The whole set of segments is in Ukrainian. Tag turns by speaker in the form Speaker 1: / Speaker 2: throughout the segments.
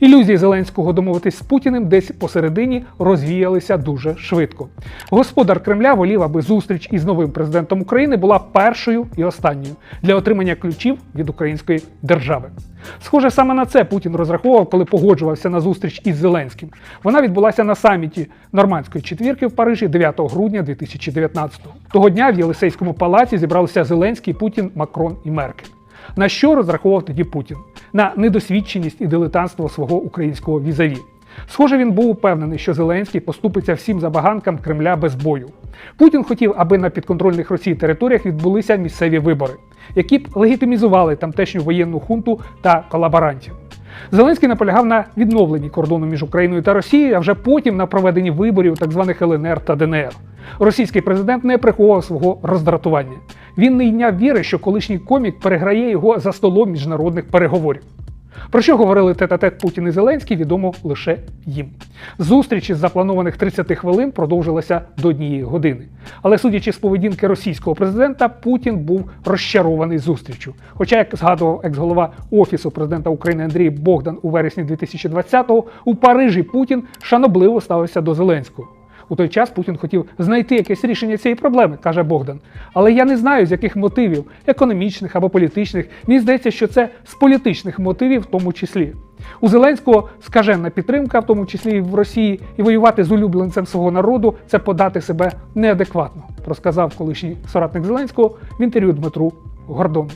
Speaker 1: Ілюзії Зеленського домовитись з Путіним десь посередині розвіялися дуже швидко. Господар Кремля волів, аби зустріч із новим президентом України була першою і останньою для отримання ключів від української держави. Схоже, саме на це Путін розраховував, коли погоджувався на зустріч із Зеленським. Вона відбулася на саміті Нормандської четвірки в Парижі 9 грудня 2019-го. Того дня в Єлисейському палаці зібралися Зеленський, Путін, Макрон і Меркель. На що розраховував тоді Путін? На недосвідченість і дилетантство свого українського візаві. Схоже, він був упевнений, що Зеленський поступиться всім забаганкам Кремля без бою. Путін хотів, аби на підконтрольних Росії територіях відбулися місцеві вибори, які б легітимізували тамтешню воєнну хунту та колаборантів. Зеленський наполягав на відновленні кордону між Україною та Росією, а вже потім на проведенні виборів так званих ЛНР та ДНР. Російський президент не приховував свого роздратування. Він не йняв віри, що колишній комік переграє його за столом міжнародних переговорів. Про що говорили тет-а-тет Путін і Зеленський, відомо лише їм. Зустріч із запланованих 30 хвилин продовжилася до однієї години. Але судячи з поведінки російського президента, Путін був розчарований зустрічю. Хоча, як згадував екс-голова Офісу президента України Андрій Богдан у вересні 2020-го, у Парижі Путін шанобливо ставився до Зеленського. У той час Путін хотів знайти якесь рішення цієї проблеми, каже Богдан. Але я не знаю, з яких мотивів, економічних або політичних. Мені здається, що це з політичних мотивів, в тому числі. У Зеленського скажена підтримка, в тому числі і в Росії, і воювати з улюбленцем свого народу це подати себе неадекватно, розказав колишній соратник Зеленського в інтерв'ю Дмитру Гордону.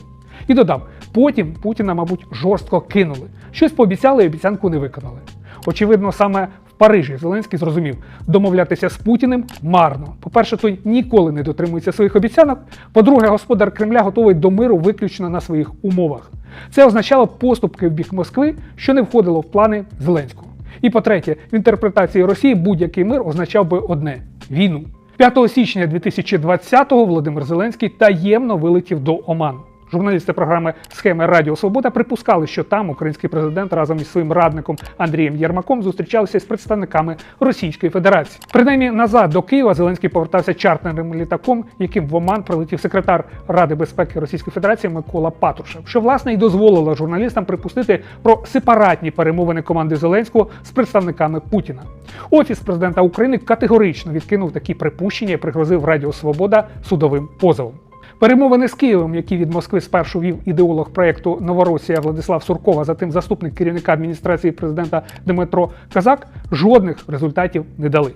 Speaker 1: І додав: потім Путіна, мабуть, жорстко кинули. Щось пообіцяли і обіцянку не виконали. Очевидно, саме Парижі Зеленський зрозумів, домовлятися з Путіним марно. По-перше, той ніколи не дотримується своїх обіцянок. По-друге, господар Кремля готовий до миру виключно на своїх умовах. Це означало поступки в бік Москви, що не входило в плани Зеленського. І по-третє, в інтерпретації Росії будь-який мир означав би одне війну. 5 січня 2020-го Володимир Зеленський таємно вилетів до Оману. Журналісти програми Схеми Радіо Свобода припускали, що там український президент разом із своїм радником Андрієм Єрмаком зустрічалися з представниками Російської Федерації. Принаймні назад до Києва Зеленський повертався чартерним літаком, яким в Оман прилетів секретар Ради безпеки Російської Федерації Микола Патрушев, що власне і дозволило журналістам припустити про сепаратні перемовини команди Зеленського з представниками Путіна. Офіс президента України категорично відкинув такі припущення і пригрозив Радіо Свобода судовим позовом. Перемовини з Києвом, які від Москви спершу вів ідеолог проєкту Новоросія Владислав Суркова, затим заступник керівника адміністрації президента Дмитро Казак, жодних результатів не дали.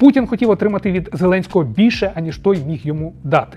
Speaker 1: Путін хотів отримати від Зеленського більше, аніж той міг йому дати.